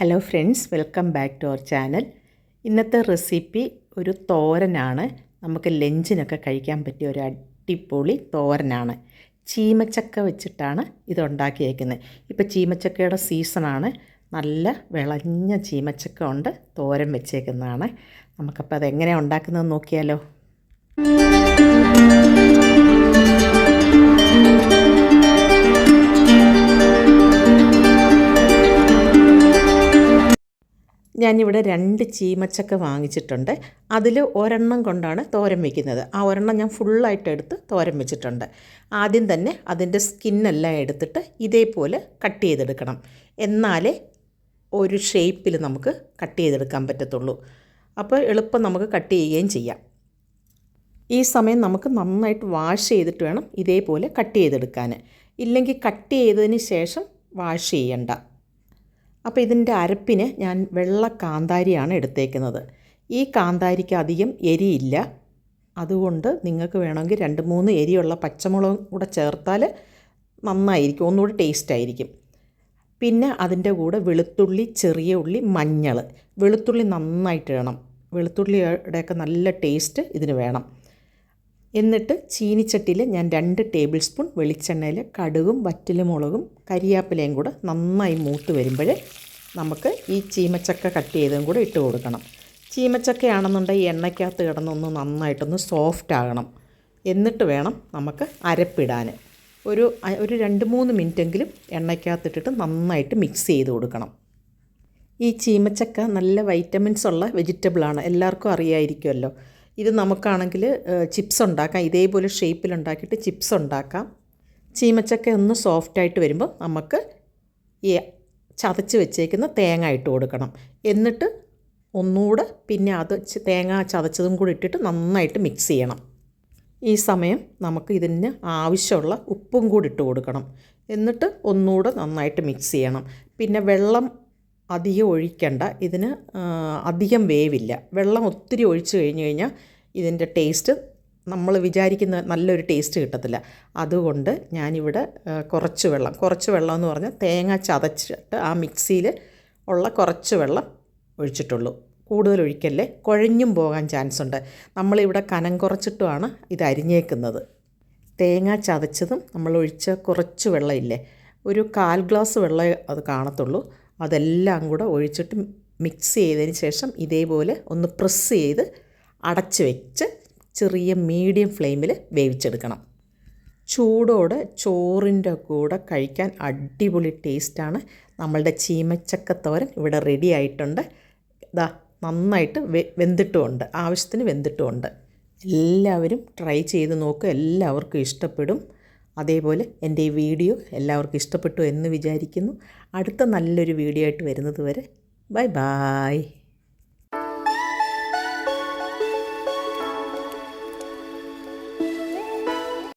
Hello friends welcome back to our channel ഇന്നത്തെ recipe ഒരു തോരനാണ്. നമുക്ക് ലഞ്ചിനൊക്കെ കഴിക്കാൻ പറ്റിയ ഒരു അടിപൊളി തോരനാണ്. ചീമച്ചക്ക വെച്ചിട്ടാണ് ഇത് ഉണ്ടാക്കിയേക്കുന്നത്. ഇപ്പോൾ ചീമച്ചക്കയുടെ സീസണാണ് നല്ല വിളഞ്ഞ ചീമച്ചക്ക കൊണ്ട് തോരൻ വെച്ചേക്കുന്നതാണ്. നമുക്കപ്പോൾ അതെങ്ങനെയാണ് ഉണ്ടാക്കുന്നത് നോക്കിയാലോ. ഞാനിവിടെ രണ്ട് ചീമച്ചക്ക വാങ്ങിച്ചിട്ടുണ്ട്. അതിൽ ഒരെണ്ണം കൊണ്ടാണ് തോരൻ വയ്ക്കുന്നത് ആ ഒരെണ്ണം ഞാൻ ഫുള്ളായിട്ട് എടുത്ത് തോരൻ വെച്ചിട്ടുണ്ട്. ആദ്യം തന്നെ അതിന്റെ സ്കിന്നെല്ലാം എടുത്തിട്ട് ഇതേപോലെ കട്ട് ചെയ്തെടുക്കണം. എന്നാലേ ഒരു ഷേപ്പിൽ നമുക്ക് കട്ട് ചെയ്തെടുക്കാൻ പറ്റത്തുള്ളൂ. അപ്പോൾ എളുപ്പം നമുക്ക് കട്ട് ചെയ്യുകയും ചെയ്യാം. ഈ സമയം നമുക്ക് നന്നായിട്ട് വാഷ് ചെയ്തിട്ട് വേണം ഇതേപോലെ കട്ട് ചെയ്തെടുക്കാൻ. ഇല്ലെങ്കിൽ കട്ട് ചെയ്തതിന് ശേഷം വാഷ് ചെയ്യണ്ട. അപ്പോൾ ഇതിന്റെ അരപ്പിന് ഞാൻ വെള്ള കാന്താരിയാണ് എടുത്തേക്കുന്നത്. ഈ കാന്താരിക്ക് അധികം എരിയില്ല. അതുകൊണ്ട് നിങ്ങൾക്ക് വേണമെങ്കിൽ രണ്ട് മൂന്ന് എരിയുള്ള പച്ചമുളകും കൂടെ ചേർത്താൽ നന്നായിരിക്കും. ഒന്നുകൂടി ടേസ്റ്റ് ആയിരിക്കും. പിന്നെ അതിന്റെ കൂടെ വെളുത്തുള്ളി ചെറിയ ഉള്ളി മഞ്ഞൾ. വെളുത്തുള്ളി നന്നായിട്ട് ഇടണം വെളുത്തുള്ളിയുടെയൊക്കെ നല്ല ടേസ്റ്റ് ഇതിന് വേണം. എന്നിട്ട് ചീനിച്ചട്ടിയിൽ ഞാൻ രണ്ട് ടേബിൾ സ്പൂൺ വെളിച്ചെണ്ണയിൽ കടുകും വറ്റലുമുളകും കരിയാപ്പിലയും കൂടെ നന്നായി മൂത്ത് വരുമ്പോൾ നമുക്ക് ഈ ചീമച്ചക്ക കട്ട് ചെയ്തതും കൂടെ ഇട്ട് കൊടുക്കണം. ചീമച്ചക്കയാണെന്നുണ്ടെങ്കിൽ എണ്ണയ്ക്കകത്ത് കിടന്നൊന്ന് നന്നായിട്ടൊന്ന് സോഫ്റ്റ് ആകണം. എന്നിട്ട് വേണം നമുക്ക് അരപ്പിടാൻ. ഒരു ഒരു രണ്ട് മൂന്ന് മിനിറ്റെങ്കിലും എണ്ണയ്ക്കകത്തിട്ടിട്ട് നന്നായിട്ട് മിക്സ് ചെയ്ത് കൊടുക്കണം. ഈ ചീമച്ചക്ക നല്ല വൈറ്റമിൻസ് ഉള്ള വെജിറ്റബിളാണ് എല്ലാവർക്കും അറിയായിരിക്കുമല്ലോ. ഇത് നമുക്കാണെങ്കിൽ ചിപ്സ് ഉണ്ടാക്കാം. ഇതേപോലെ ഷേപ്പിലുണ്ടാക്കിയിട്ട് ചിപ്സ് ഉണ്ടാക്കാം. ചീമച്ചക്ക ഒന്ന് സോഫ്റ്റായിട്ട് വരുമ്പോൾ നമുക്ക് ഈ ചതച്ച് വെച്ചേക്കുന്ന തേങ്ങ ഇട്ട് കൊടുക്കണം. എന്നിട്ട് ഒന്നുകൂടെ പിന്നെ അത് തേങ്ങ ചതച്ചതും കൂടി ഇട്ടിട്ട് നന്നായിട്ട് മിക്സ് ചെയ്യണം. ഈ സമയം നമുക്ക് ഇതിന് ആവശ്യമുള്ള ഉപ്പും കൂടി ഇട്ട് കൊടുക്കണം. എന്നിട്ട് ഒന്നുകൂടെ നന്നായിട്ട് മിക്സ് ചെയ്യണം. പിന്നെ വെള്ളം അധികം ഒഴിക്കണ്ട. ഇതിന് അധികം വേവില്ല. വെള്ളം ഒത്തിരി ഒഴിച്ചു കഴിഞ്ഞ് കഴിഞ്ഞാൽ ഇതിന്റെ ടേസ്റ്റ് നമ്മൾ വിചാരിക്കുന്ന നല്ലൊരു ടേസ്റ്റ് കിട്ടത്തില്ല. അതുകൊണ്ട് ഞാനിവിടെ കുറച്ച് വെള്ളം കുറച്ച് വെള്ളം എന്ന് പറഞ്ഞാൽ തേങ്ങ ചതച്ചിട്ട് ആ മിക്സിയിൽ ഉള്ള കുറച്ച് വെള്ളം ഒഴിച്ചിട്ടുള്ളൂ. കൂടുതൽ ഒഴിക്കല്ലേ? കുഴഞ്ഞും പോകാൻ ചാൻസ് ഉണ്ട്. നമ്മളിവിടെ കനം കുറച്ചിട്ടുമാണ് ഇത് അരിഞ്ഞേക്കുന്നത്. തേങ്ങ ചതച്ചതും നമ്മൾ ഒഴിച്ച കുറച്ച് വെള്ളമില്ലേ ഒരു കാൽ ഗ്ലാസ് വെള്ളം അത് കാണത്തുള്ളൂ. അതെല്ലാം കൂടെ ഒഴിച്ചിട്ട് മിക്സ് ചെയ്തതിന് ശേഷം ഇതേപോലെ ഒന്ന് പ്രസ് ചെയ്ത് അടച്ച് വെച്ച് ചെറിയ മീഡിയം ഫ്ലെയിമിൽ വേവിച്ചെടുക്കണം. ചൂടോടെ ചോറിന്റെ കൂടെ കഴിക്കാൻ അടിപൊളി ടേസ്റ്റാണ്. നമ്മളുടെ ചീമച്ചക്കത്തോരൻ ഇവിടെ റെഡി ആയിട്ടുണ്ട്. ഇതാ നന്നായിട്ട് വെന്തിട്ടുമുണ്ട്. ആവശ്യത്തിന് വെന്തിട്ടുമുണ്ട്. എല്ലാവരും ട്രൈ ചെയ്ത് നോക്കുക എല്ലാവർക്കും ഇഷ്ടപ്പെടും. അതേപോലെ എന്റെ ഈ വീഡിയോ എല്ലാവർക്കും ഇഷ്ടപ്പെട്ടു എന്ന് വിചാരിക്കുന്നു. അടുത്ത നല്ലൊരു വീഡിയോ ആയിട്ട് വരുന്നത് വരെ ബൈ ബായ്